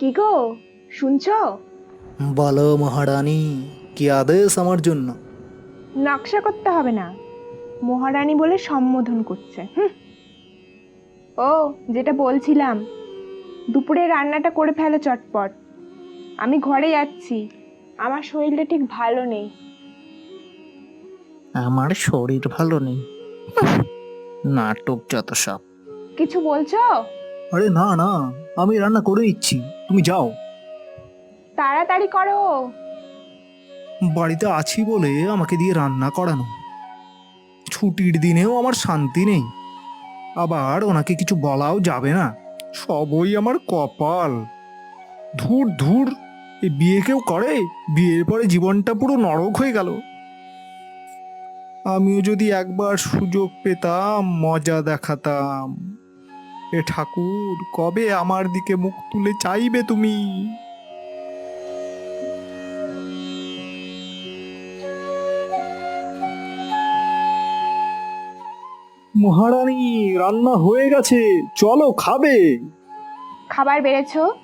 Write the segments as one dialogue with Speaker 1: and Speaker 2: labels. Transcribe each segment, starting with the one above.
Speaker 1: কি গো শুনছো?
Speaker 2: বলো মহারানী কি আদেশ আমার জন্য?
Speaker 1: নকশা করতে হবে না। মহারানী বলে সম্বোধন করছে হুম। ও যেটা বলছিলাম দুপুরে রান্নাটা করে ফেলো চটপট। আমি ঘরে যাচ্ছি আমার শরীরটা ঠিক ভালো নেই।
Speaker 2: আমার শরীর ভালো নেই? নাটক যত সব।
Speaker 1: কিছু বলছো?
Speaker 2: আরে না না আমি রান্না করে দিচ্ছি। তুমি যাও।
Speaker 1: তাড়াতাড়ি করো।
Speaker 2: বাড়িতে আছি বলে আমাকে দিয়ে রান্না করানো। ছুটির দিনেও আমার শান্তি নেই। আবার ওনাকে কিছু বলাও যাবে না। সবই আমার কপাল। ধুর ধুর এই বিয়ে কেউ করে? বিয়ের পরে জীবনটা পুরো নরক হয়ে গেল। আমিও যদি একবার সুযোগ পেতাম মজা দেখাতাম। এ ঠাকুর কবে আমার দিকে মুখ তুলে চাইবে তুমি? মহারানী রান্না হয়ে গেছে চলো খাবে।
Speaker 1: খাবার বেড়েছো?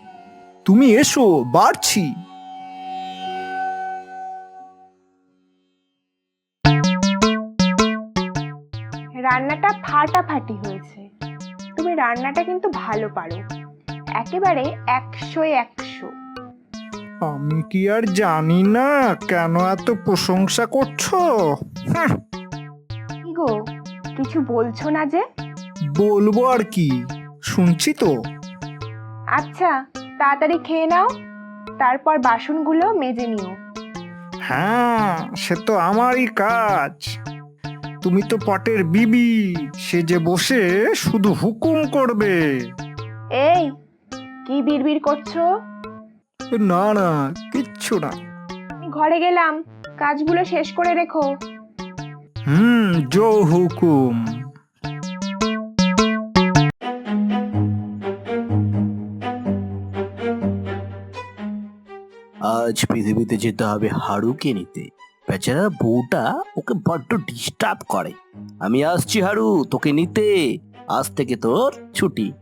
Speaker 2: তুমি এসো বাড়ছি।
Speaker 1: রান্নাটা ফাটাফাটি হয়েছে। তুমি রান্নাটা কিন্তু ভালো পারো। একেবারে একশোয় একশো।
Speaker 2: আমি কি আর জানি না কেন এত প্রশংসা করছ?
Speaker 1: কি গো কিছু বলছো না যে?
Speaker 2: বলব আর কি শুনছি তো।
Speaker 1: আচ্ছা তাড়াতাড়ি খেয়ে নাও তারপর বাসনগুলো মেজে নিও।
Speaker 2: হ্যাঁ সে তো আমারই কাজ। তুমি তো পটের বিবি। সে যে বসে শুধু হুকুম করবে।
Speaker 1: এই কি বিড়বিড় করছ?
Speaker 2: না না কিচ্ছু না।
Speaker 1: আমি ঘরে গেলাম কাজগুলো শেষ করে রেখো।
Speaker 2: হুম জো হুকুম।
Speaker 3: আজ পৃথিবীতে যেতে হবে হাড়ুকে নিতে। বেচারা বউটা ওকে বড্ড ডিস্টার্ব করে। আমি আসছি হারু তোকে নিতে। আজ থেকে তোর ছুটি।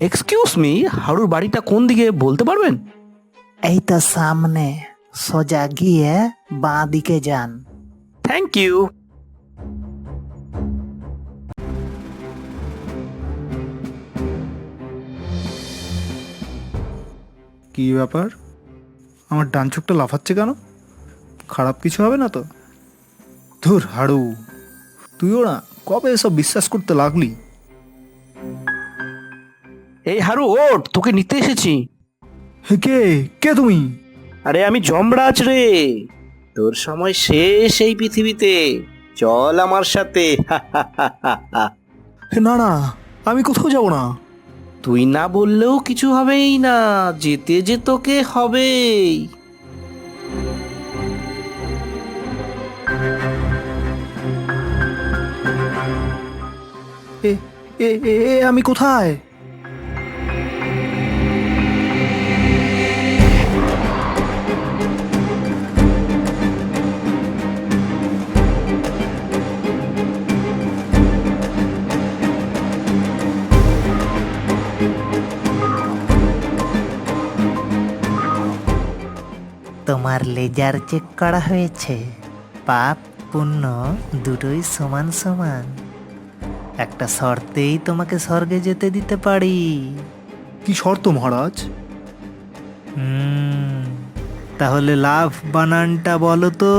Speaker 3: এক্সকিউজ মি হারুর বাড়িটা কোন দিকে বলতে পারবেন?
Speaker 4: এই তো সামনে। সোজা গিয়ে বাঁ দিকে যান।
Speaker 3: থ্যাংক ইউ
Speaker 2: কি ব্যাপার? আমার ডান চোখটা লাফাচ্ছে কেন? খারাপ কিছু হবে না তো? ধুর হাড়ু। তুইও না কবে এসব বিশ্বাস করতে লাগলি?
Speaker 3: এই হাড়ু ওঠ তোকে নিতে এসেছি।
Speaker 2: কে? কে তুমি?
Speaker 3: আরে আমি যমরাজ রে। তোর সময় শেষ এই পৃথিবীতে। চল আমার সাথে।
Speaker 2: না না আমি কোথাও যাব না।
Speaker 3: তুই না বললেও কিছু হবেই না, যেতে যে তোকে হবেই।
Speaker 2: এ এ এ আমি কোথায়?
Speaker 4: তোমার লেজার চেক করা হয়েছে। পাপ পুণ্য দুটোই সমান সমান। একটা শর্তেই তোমাকে স্বর্গে যেতে দিতে পারি।
Speaker 2: কি শর্ত মহারাজ?
Speaker 4: হুম, তাহলে লাভ বানানটা বলো তো।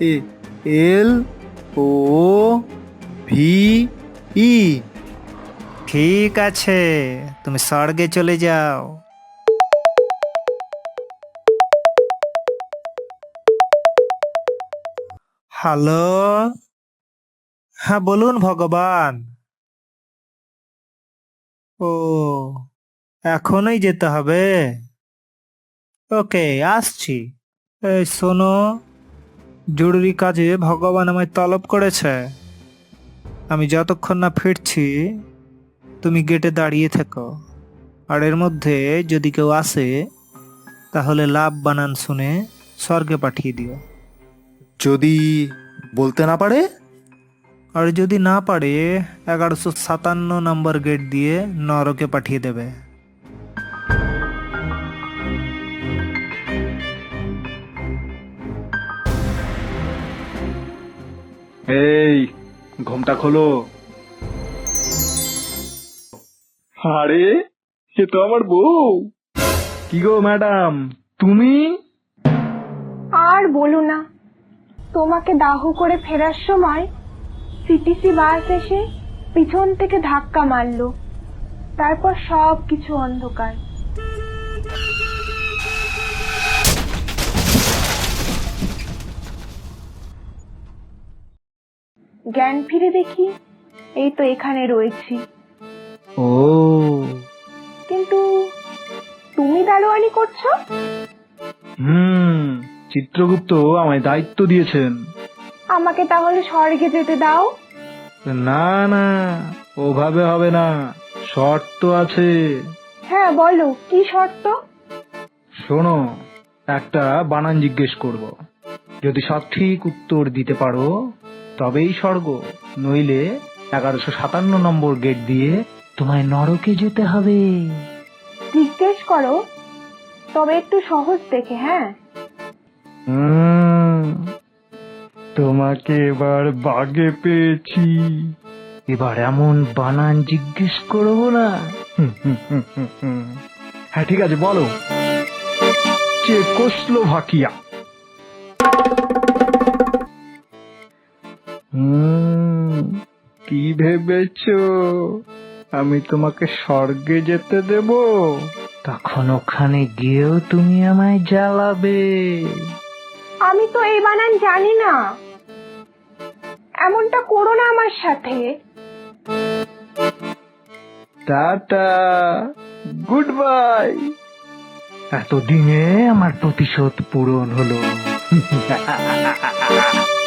Speaker 2: A L O V E.
Speaker 4: ঠিক আছে তুমি স্বর্গে চলে যাও। হ্যালো? হ্যাঁ বলুন ভগবান। ও, এখনই যেতে হবে? ওকে, আসছি। এই শোনো, জরুরি কাজে ভগবান আমায় তলব করেছে। আমি যতক্ষণ না ফিরছি, তুমি গেটে দাঁড়িয়ে থেকো। আর এর মধ্যে যদি কেউ আসে, তাহলে লাভ বানান শুনে স্বর্গে পাঠিয়ে দিও।
Speaker 5: যদি বলতে না পারে?
Speaker 4: আর যদি না পারে এগারোশো সাতান্ন নম্বর গেট দিয়ে নরকে পাঠিয়ে দেবে।
Speaker 5: এই ঘুমটা খোলো। আরে সে তো আমার বউ। কি গো ম্যাডাম তুমি?
Speaker 1: আর বলো না। তোমাকে দাহ করে ফেরার সময় সিটিসি বাস এসে পিছন থেকে ধাক্কা মারলো। তারপর সব কিছু অন্ধকার। জ্ঞান ফিরে দেখি এই তো এখানে রয়েছি।
Speaker 5: ও।
Speaker 1: কিন্তু তুমি দারোয়ানি করছ?
Speaker 5: হুম। চিত্রগুপ্ত আমায় দায়িত্ব দিয়েছেন।
Speaker 1: আমাকে তাহলে স্বর্গে যেতে দাও।
Speaker 5: না না ওভাবে হবে না। শর্ত আছে।
Speaker 1: হ্যাঁ বলো কি শর্ত?
Speaker 5: শোনো একটা বানান জিজ্ঞেস করব। যদি সঠিক উত্তর দিতে পারো তবেই স্বর্গ। নইলে এগারোশো সাতান্ন নম্বর গেট দিয়ে তোমায় নরকে যেতে হবে।
Speaker 1: জিজ্ঞেস করো তবে একটু সহজ দেখে হ্যাঁ?
Speaker 5: তোমাকে এবার বাগে পেয়েছি। এবার এমন বানান জিজ্ঞেস করব না। হ্যাঁ ঠিক আছে বলো। চেকোস্লোভাকিয়া হুম কি ভেবেছো? আমি তোমাকে স্বর্গে যেতে দেব? তখন ওখানে গিয়েও তুমি আমায় জ্বালাবে।
Speaker 1: আমি তো এই বানান জানি না। এমনটা করো না আমার সাথে।
Speaker 5: টাটা গুড বাই এতদিনে আমার প্রতিশোধ পূরণ হলো।